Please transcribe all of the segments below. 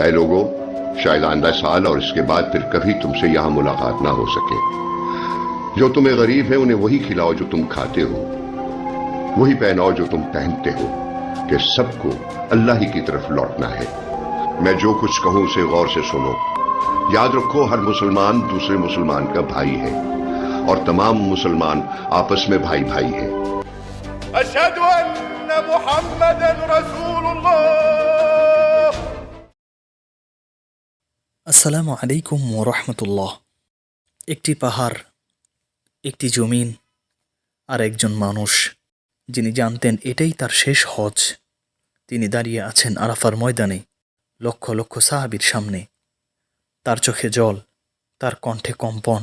اے لوگو شاید آندہ سال اور اس کے بعد پھر کبھی تم سے یہاں ملاقات نہ ہو سکے۔ جو تمہیں غریب ہیں انہیں وہی کھلاؤ جو تم کھاتے ہو۔ وہی پہناؤ جو تم پہنتے ہو کہ سب کو اللہ ہی کی طرف لوٹنا ہے۔ میں جو کچھ کہوں اسے غور سے سنو۔ یاد رکھو، ہر مسلمان دوسرے مسلمان کا بھائی ہے اور تمام مسلمان آپس میں بھائی بھائی ہیں۔ اشہدو ان محمد رسول اللہ۔ আসসালামু আলাইকুম রহমতুল্লাহ। একটি পাহাড়, একটি জমিন আর একজন মানুষ, যিনি জানতেন এটাই তার শেষ হজ। তিনি দাঁড়িয়ে আছেন আরাফার ময়দানে, লক্ষ লক্ষ সাহাবির সামনে। তার চোখে জল, তার কণ্ঠে কম্পন,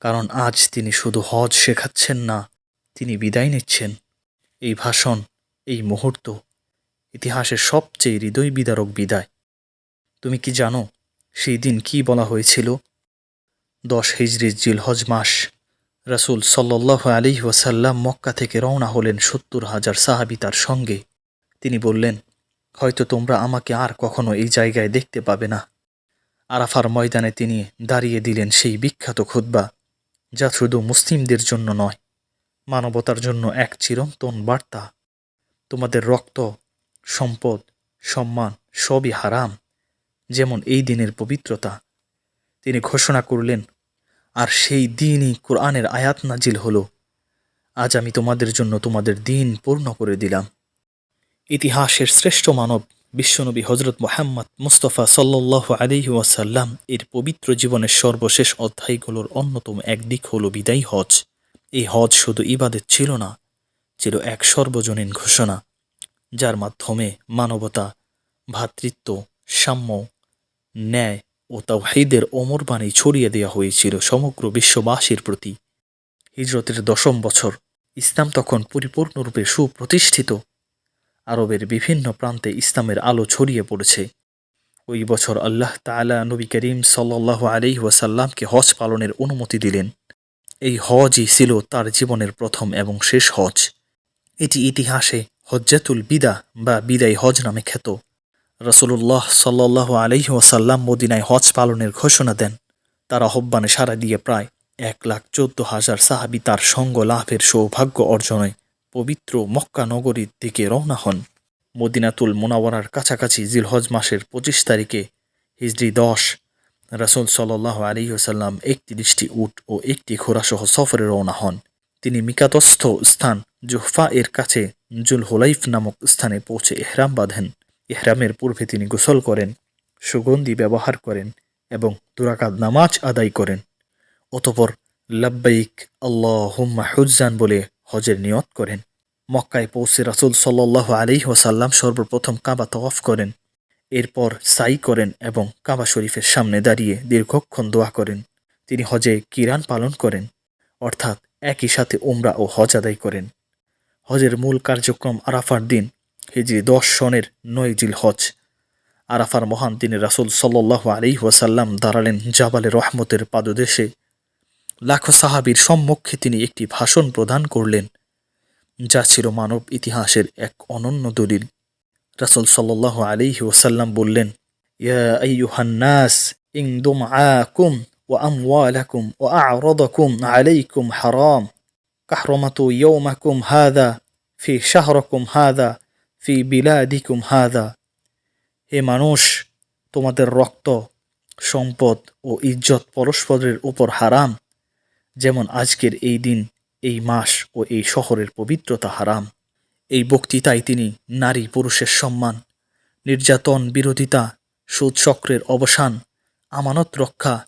কারণ আজ তিনি শুধু হজ শেখাচ্ছেন না, তিনি বিদায় নিচ্ছেন। এই ভাষণ, এই মুহূর্ত, ইতিহাসের সবচেয়ে হৃদয় বিদারক বিদায়। তুমি কি জানো সেই দিন কি বলা হয়েছিল? দশ হিজরি জিলহজ মাস। রাসূল সাল্লাহ আলী ওয়াসাল্লাম মক্কা থেকে রওনা হলেন সত্তর হাজার সাহাবি তার সঙ্গে। তিনি বললেন, হয়তো তোমরা আমাকে আর কখনো এই জায়গায় দেখতে পাবে না। আরাফার ময়দানে তিনি দাঁড়িয়ে দিলেন সেই বিখ্যাত খুতবা, যা শুধু মুসলিমদের জন্য নয়, মানবতার জন্য এক চিরন্তন বার্তা। তোমাদের রক্ত, সম্পদ, সম্মান সবই হারাম। যেমন এই দিনের পবিত্রতা। তিনি ঘোষণা করলেন, আর সেই দিনই কোরআনের আয়াত নাজিল হলো। আজ আমি তোমাদের জন্য তোমাদের দিন পূর্ণ করে দিলাম। ইতিহাসের শ্রেষ্ঠ মানব বিশ্বনবী হজরত মোহাম্মদ মুস্তফা সাল্লাহ আলিহি ওয়াসাল্লাম এর পবিত্র জীবনের সর্বশেষ অধ্যায়গুলোর অন্যতম এক দিক হল বিদায়ী হজ। এই হজ শুধু ইবাদত ছিল না, ছিল এক সর্বজনীন ঘোষণা, যার মাধ্যমে মানবতা ভ্রাতৃত্ব সাম্য ন্যায় ও তাওহীদের অমর বাণী ছড়িয়ে দেওয়া হয়েছিল সমগ্র বিশ্ববাসীর প্রতি। হিজরতের দশম বছর ইসলাম তখন পরিপূর্ণরূপে সুপ্রতিষ্ঠিত। আরবের বিভিন্ন প্রান্তে ইসলামের আলো ছড়িয়ে পড়েছে। ওই বছর আল্লাহ তাআলা নবী করিম সাল্লাহ আলাইহি ওয়াসাল্লামকে হজ পালনের অনুমতি দিলেন। এই হজই ছিল তার জীবনের প্রথম এবং শেষ হজ। এটি ইতিহাসে হজ্জাতুল বিদা বা বিদায় হজ নামে খ্যাত। রসুল্লাহ সাল্লাহ আলহি ওসাল্লাম মদিনায় হজ পালনের ঘোষণা দেন। তার আহ্বানে সাড়া দিয়ে প্রায় এক লাখ চোদ্দ হাজার সাহাবি তার সঙ্গ লাভের সৌভাগ্য অর্জনে পবিত্র মক্কা নগরীর দিকে রওনা হন। মদিনাতুল মোনাওয়ারার কাছাকাছি জিলহজ মাসের পঁচিশ তারিখে হিজড়ি দশ, রাসুল সাল্লাহ আলী ওসাল্লাম একত্রিশটি উট ও একটি ঘোড়াসহ সফরে রওনা হন। তিনি মিকাতস্থ স্থান জুহফা এর কাছে জুল হোলাইফ নামক স্থানে পৌঁছে এহরাম বাঁধেন। ইহরামের পূর্বে তিনি গোসল করেন, সুগন্ধি ব্যবহার করেন এবং দুরাকাত নামাজ আদায় করেন। অতপর লাব্বাইক আল্লাহ হুম্মা হুজ্জান বলে হজের নিয়ত করেন। মক্কায় পৌঁছে রাসুল সাল্লাহ আলী ওসাল্লাম সর্বপ্রথম কাবা তওয়াফ করেন। এরপর সাই করেন এবং কাবা শরীফের সামনে দাঁড়িয়ে দীর্ঘক্ষণ দোয়া করেন। তিনি হজে কিরান পালন করেন, অর্থাৎ একই সাথে উমরা ও হজ আদায় করেন। হজের মূল কার্যক্রম আরাফার দিন হিজরি দশ সনের নয় জিল হজ। আরাফার মহান দিনে রাসুল সাল্লাহ আলী ওয়াসাল্লাম দাঁড়ালেন জাবালে রহমতের পাদদেশে। লাখো সাহাবির সম্মুখে তিনি একটি ভাষণ প্রদান করলেন, যা ছিল মানব ইতিহাসের এক অনন্য দলিল। রাসুল সাল্লাহ আলী ওসাল্লাম বললেন, ইয়া আইয়ুহান্নাস ইং দুম আকুম ও আমওয়ালাকুম ও আরদাকুম আলাইকুম হারাম। কাহরমাতু ইয়ৌমাকুম হাদা ফি শাহরকুম হাদা ফি বিলাদিকুম হাদা। হে মানুষ, তোমাদের রক্ত, সম্পদ ও ইজ্জত পরস্পরের উপর হারাম, যেমন আজকের এই দিন, এই মাস ও এই শহরের পবিত্রতা হারাম। এই বক্তৃতায় তিনি নারী পুরুষের সম্মান, নির্যাতন বিরোধিতা, সুদচক্রের অবসান, আমানত রক্ষা,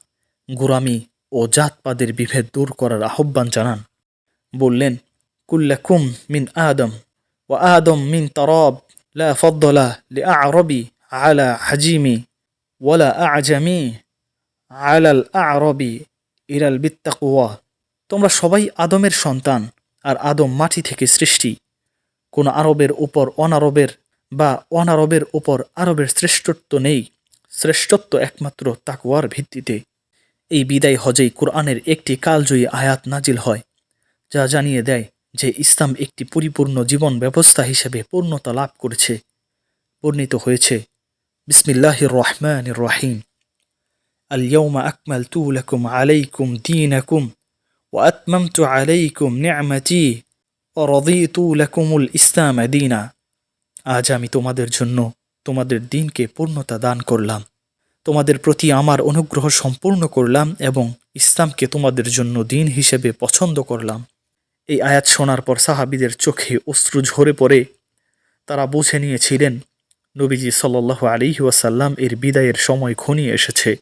গোরামি ও জাতপাদের বিভেদ দূর করার আহ্বান জানান। বললেন, কুল্লাকুম মিন আদম। ও আদম মিন তরব لا فضل لأعربي على حجيمي ولا أعجمي على الأعربي إلى بالتقوى তোমরা সবাই আদমের সন্তান আর আদম মাটি থেকে সৃষ্টি কোন আরবের উপর অনারবের বা অনারবের উপর আরবের শ্রেষ্ঠত্ব নেই শ্রেষ্ঠত্ব একমাত্র তাকুয়ার ভিত্তিতে এই বিদায় হজেই কোরআনের একটি কালজয়ী আয়াত নাজিল হয় যা জানিয়ে দেয় যে ইসলাম একটি পরিপূর্ণ জীবন ব্যবস্থা হিসেবে পূর্ণতা লাভ করেছে বর্ণিত হয়েছে بسم الله الرحمن الرحيم اليوم أكملت لكم عليكم دينكم وأتممت عليكم نعمتي ورضيت لكم الإسلام دينا আজ আমি তোমাদের জন্য তোমাদের দিনকে পূর্ণতা দান করলাম তোমাদের প্রতি আমার অনুগ্রহ সম্পূর্ণ করলাম এবং ইসলামকে তোমাদের জন্য দিন হিসেবে পছন্দ করলাম এই আয়াত শোনার পর সাহাবিদের চোখে অশ্রু ঝরে পড়ে। তারা বুঝে নিয়েছিলেন, নবীজি সাল্লাহ আলী ওয়াসাল্লাম এর বিদায়ের সময় ঘনিয়ে এসেছে।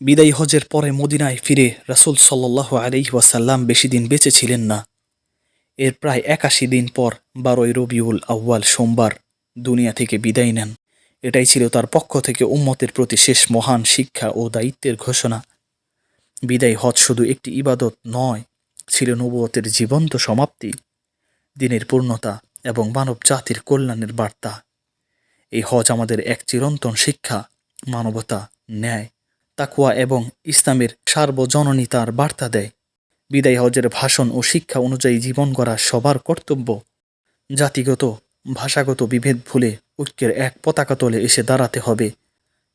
বিদায়ী হজের পরে মদিনায় ফিরে রাসূল সাল্লাহ আলী ওয়াসাল্লাম বেশি দিন বেঁচে ছিলেন না। এর প্রায় একাশি দিন পর বারোই রবিউল আউয়াল সোমবার দুনিয়া থেকে বিদায় নেন। এটাই ছিল তার পক্ষ থেকে উম্মতের প্রতি শেষ মহান শিক্ষা ও দায়িত্বের ঘোষণা। বিদায় হজ শুধু একটি ইবাদত নয় ছিল নবুয়তের জীবন্ত সমাপ্তি, দিনের পূর্ণতা এবং মানব জাতির কল্যাণের বার্তা। এই হজ আমাদের এক চিরন্তন শিক্ষা, মানবতা, ন্যায় তাকুয়া এবং ইসলামের সার্বজননীতার বার্তা দেয়। বিদায় হজের ভাষণ ও শিক্ষা অনুযায়ী জীবন গড়া সবার কর্তব্য। জাতিগত, ভাষাগত বিভেদ ভুলে ঐক্যের এক পতাকা তলে এসে দাঁড়াতে হবে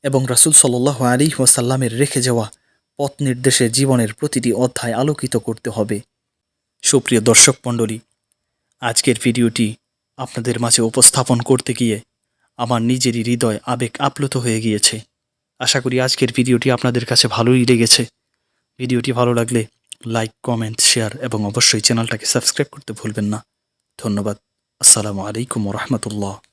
এবং রাসূল সাল্লাহ আলী ওয়াসাল্লামের রেখে যাওয়া পথ নির্দেশে জীবনের প্রতিটি অধ্যায় আলোকিত করতে হবে। সুপ্রিয় দর্শক মণ্ডলী, আজকের ভিডিওটি আপনাদের মাঝে উপস্থাপন করতে গিয়ে আমার নিজেরই হৃদয় আবেগ আপ্লুত হয়ে গিয়েছে। আশা করি আজকের ভিডিওটি আপনাদের কাছে ভালোই লেগেছে। ভিডিওটি ভালো লাগলে লাইক, কমেন্ট, শেয়ার এবং অবশ্যই চ্যানেলটাকে সাবস্ক্রাইব করতে ভুলবেন না। ধন্যবাদ। আসসালামু আলাইকুম রহমতুল্লাহ।